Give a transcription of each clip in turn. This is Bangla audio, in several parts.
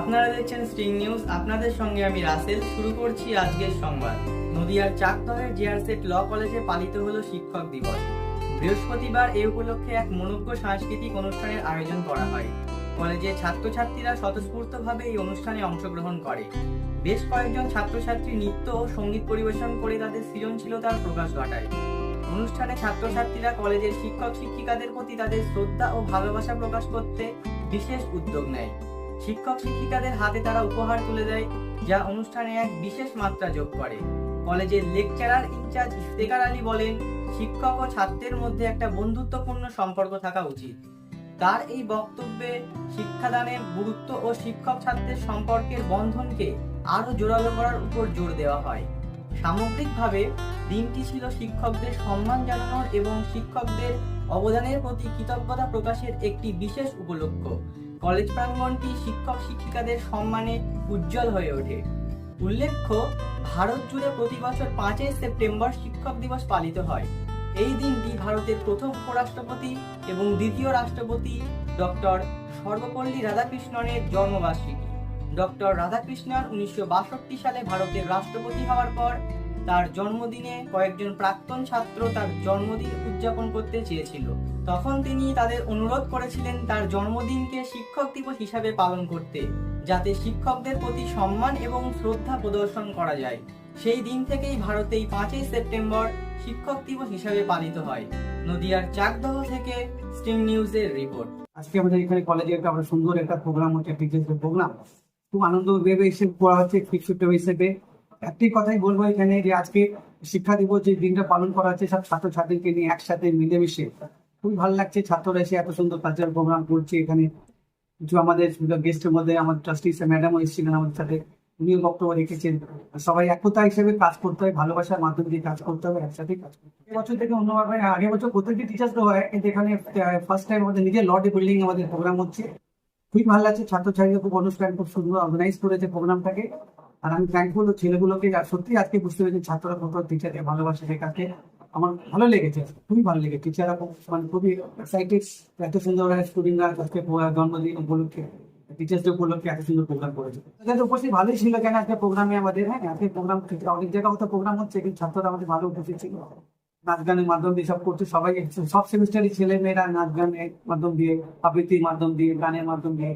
আপনারা দেখছেন স্ট্রিং নিউজ আপনাদের সঙ্গে আমি রাসেল। শুরু করছি আজকের সংবাদ। নদিয়ার চাকদহের জিআরসেট ল কলেজে পালিত হলো শিক্ষক দিবস। বৃহস্পতিবার এ উপলক্ষে এক মনোজ্ঞ সাংস্কৃতিক অনুষ্ঠানের আয়োজন করা হয়। কলেজের ছাত্রছাত্রীরা স্বতঃস্ফূর্তভাবে এই অনুষ্ঠানে অংশগ্রহণ করে। বেশ কয়েকজন ছাত্রছাত্রী নৃত্য ও সংগীত পরিবেশন করে তাদের সৃজনশীলতার প্রকাশ ঘটায়। অনুষ্ঠানে ছাত্রছাত্রীরা কলেজের শিক্ষক শিক্ষিকাদের প্রতি তাদের শ্রদ্ধা ও ভালোবাসা প্রকাশ করতে বিশেষ উদ্যোগ নেয়। শিক্ষক শিক্ষিকাদের হাতে তারা উপহার তুলে দেয়, যা অনুষ্ঠানে এক বিশেষ মাত্রা যোগ করে। কলেজের লেকচারার ইনচার্জ ইফতেকার আলী বলেন, শিক্ষক ও ছাত্রের মধ্যে একটা বন্ধুত্বপূর্ণ সম্পর্ক থাকা উচিত। তার এই বক্তব্যে শিক্ষাদানের গুরুত্ব ও শিক্ষক ছাত্রের সম্পর্কের বন্ধনকে আরও জোরালো করার উপর জোর দেওয়া হয়। সামগ্রিকভাবে, দিনটি ছিল শিক্ষকদের সম্মান জানানোর এবং শিক্ষকদের অবদানের প্রতি কৃতজ্ঞতা প্রকাশের একটি বিশেষ উপলক্ষ কলেজ প্রাঙ্গণটি শিক্ষক শিক্ষিকাদের সম্মানে উজ্জ্বল হয়ে ওঠে। উল্লেখ্য, ভারত জুড়ে প্রতি বছর পাঁচই সেপ্টেম্বর শিক্ষক দিবস পালিত হয়। এই দিনটি ভারতের প্রথম উপরাষ্ট্রপতি এবং দ্বিতীয় রাষ্ট্রপতি ডক্টর সর্বপল্লী রাধাকৃষ্ণনের জন্মবার্ষিকী। ডক্টর রাধাকৃষ্ণন উনিশশো বাষট্টি সালে ভারতের রাষ্ট্রপতি হওয়ার পর তার জন্মদিনে কয়েকজন প্রাক্তন ছাত্র তার জন্মদিন উদযাপন করতে চেয়েছিল। তখন তিনি তাদের অনুরোধ করেছিলেন তার জন্মদিনকে শিক্ষক দিবস হিসাবে পালন করতে, যাতে শিক্ষকদের প্রতি সম্মান এবং শ্রদ্ধা প্রদর্শন করা যায়। সেই দিন থেকেই ভারতে এই পাঁচই সেপ্টেম্বর শিক্ষক দিবস হিসাবে পালিত হয়। নদিয়ার চাকদহ থেকে স্ট্রিং নিউজের রিপোর্ট। আজকে আমাদের এখানে কলেজে একটা আমরা সুন্দর একটা প্রোগ্রাম হচ্ছে প্রোগ্রাম খুব আনন্দ ভেবে করা হচ্ছে, শিক্ষক হিসেবে। একটি কথাই বলব এখানে যে আজকে শিক্ষা দিবস যে দিনটা পালন করা হচ্ছে, সব ছাত্রছাত্রীকে নিয়ে একসাথে মিলেমিশে খুবই ভালো লাগছে। ছাত্ররা এসে এত সুন্দর কালচারাল প্রোগ্রাম করছে এখানে। কিছু আমাদের গেস্টের মধ্যে আমাদের ট্রাস্টি ম্যাডামও এসেছিলেন আমাদের সাথে। উনিও বক্তব্য রেখেছেন। সবাই একতা হিসেবে কাজ করতে হয়, ভালোবাসার মাধ্যম দিয়ে কাজ করতে হবে একসাথে কাজ করতে হবে বছর থেকে অন্যভাবে আগে বছর প্রত্যেকটি টিচার্স তো হয়, কিন্তু এখানে ফার্স্ট টাইম আমাদের নিজের লর্ডে বিল্ডিং আমাদের প্রোগ্রাম হচ্ছে। খুবই ভালো লাগছে, ছাত্রছাত্রীরা খুব অনুষ্ঠান, খুব সুন্দর অর্গানাইজ করেছে প্রোগ্রামটাকে আর আমি থ্যাঙ্কফুল ছেলেগুলোকে সত্যি আজকে বুঝতে পেরেছি ছাত্ররা কত টিচারকে ভালোবাসে শেখাতে আমার ভালো লেগেছে, খুবই ভালো লেগেছে। টিচাররা মানে খুবই এক্সাইটেড এত সুন্দর স্টুডেন্টরা আজকে জন্মদিন উপলক্ষে টিচার্স ডে উপলক্ষে এত সুন্দর প্রোগ্রাম করেছে। তাদের উপস্থিত ভালোই ছিল কেন আজকে প্রোগ্রামে আমাদের হ্যাঁ আজকে প্রোগ্রাম অনেক জায়গায় তো প্রোগ্রাম হচ্ছে, কিন্তু ছাত্ররা আমাদের ভালো উপস্থিত ছিল। নাচ গানের মাধ্যম দিয়ে সব করছে, সবাই সব সেমিস্টারই ছেলে মেয়েরা নাচ গানের মাধ্যম দিয়ে, আবৃত্তির মাধ্যম দিয়ে, গানের মাধ্যম দিয়ে।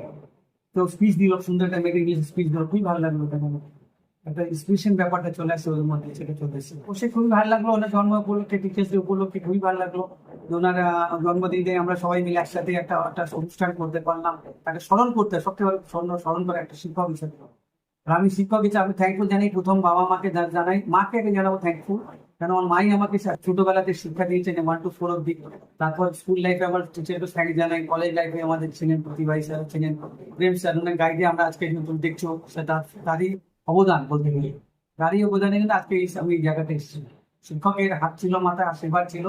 তো স্পিচ দিল, সুন্দর একটা মেয়েকে ইংলিশ স্পিচ দিল, খুবই ভালো লাগল ওটা। একটা ইন্সপিরেশন ব্যাপারটা চলে আসছে ওদের মধ্যে, সেটা চলে এসেছে অবশ্যই খুবই ভালো লাগল, ওনার জন্ম উপলক্ষে টিচার্স ডে উপলক্ষে খুবই ভালো লাগল। ওনার জন্মদিনে আমরা সবাই মিলে একসাথে একটা একটা অনুষ্ঠান করতে পারলাম। তাকে স্মরণ করতে, সবচেয়ে ভালো স্মরণ স্মরণ করে একটা শিক্ষক হিসেবে। আমি শিক্ষক হিসেবে আমি থ্যাঙ্কফুল জানাই, প্রথম বাবা মাকে জানাই, মাকে আগে জানাব থ্যাঙ্কফুল কারণ আমার মাই আমাকে ছোটবেলাতে শিক্ষা দিয়েছেন ওয়ান টু ফোর অব্দি তারপর স্কুল লাইফে আমার টিচারকে থ্যাঙ্ক জানাই কলেজ লাইফে আমাদের ছিলেন প্রতিভা স্যার ছিলেন। প্রেম স্যার ওনার গাইডে আমরা আজকে নতুন দেখছ সেটা তারই অবদান বলতে গেলে। তারই অবদানে কিন্তু আজকে এই আমি এই জায়গাতে এসেছি। শিক্ষকের হাত ছিল মাথায় আশীর্বাদ ছিল,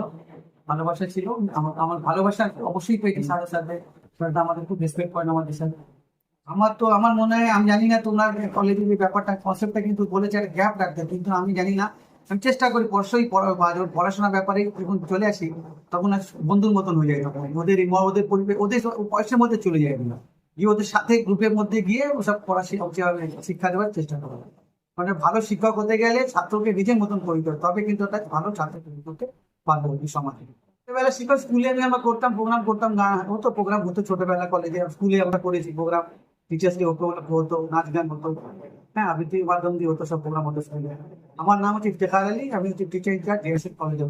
ভালোবাসা ছিল। আমার আমার ভালোবাসা অবশ্যই পেয়েছি সাথে সাথে স্যারটা আমাদের খুব রেসপেক্ট করেন আমাদের সাথে আমার তো, আমার মনে হয়, আমি জানি না তোমার কলেজের ব্যাপারটা কনসেপ্টটা কিন্তু বলেছে গ্যাপ রাখতে কিন্তু আমি জানি না আমি চেষ্টা করি পরশই পড়াশোনার ব্যাপারে যখন চলে আসি, তখন আর বন্ধুর মতন হয়ে যায় তখন। ওদের ওদের পরিবেশ ওদের পয়সার মধ্যে চলে যায় এগুলো। গিয়ে ওদের সাথে গ্রুপের মধ্যে গিয়ে ওসব পড়া শিক্ষা দেওয়ার চেষ্টা করা। মানে ভালো শিক্ষক হতে গেলে ছাত্রকে নিজের মতন করে তবে কিন্তু একটা ভালো ছাত্র তৈরি করতে পারব এই সমাজে। ছোটবেলা শিক্ষক স্কুলে আমি আমরা করতাম প্রোগ্রাম করতাম গান হতো প্রোগ্রাম হতো ছোটবেলা কলেজে স্কুলে আমরা করেছি প্রোগ্রাম টিচার্স ডে হতো হতো নাচ গান হতো হ্যাঁ আবৃত্তির মাধ্যম দিয়ে হতো সব প্রোগ্রাম হতো আমার নাম হচ্ছে ইফতেখার আলী, আমি হচ্ছে teacher incharge DSL college of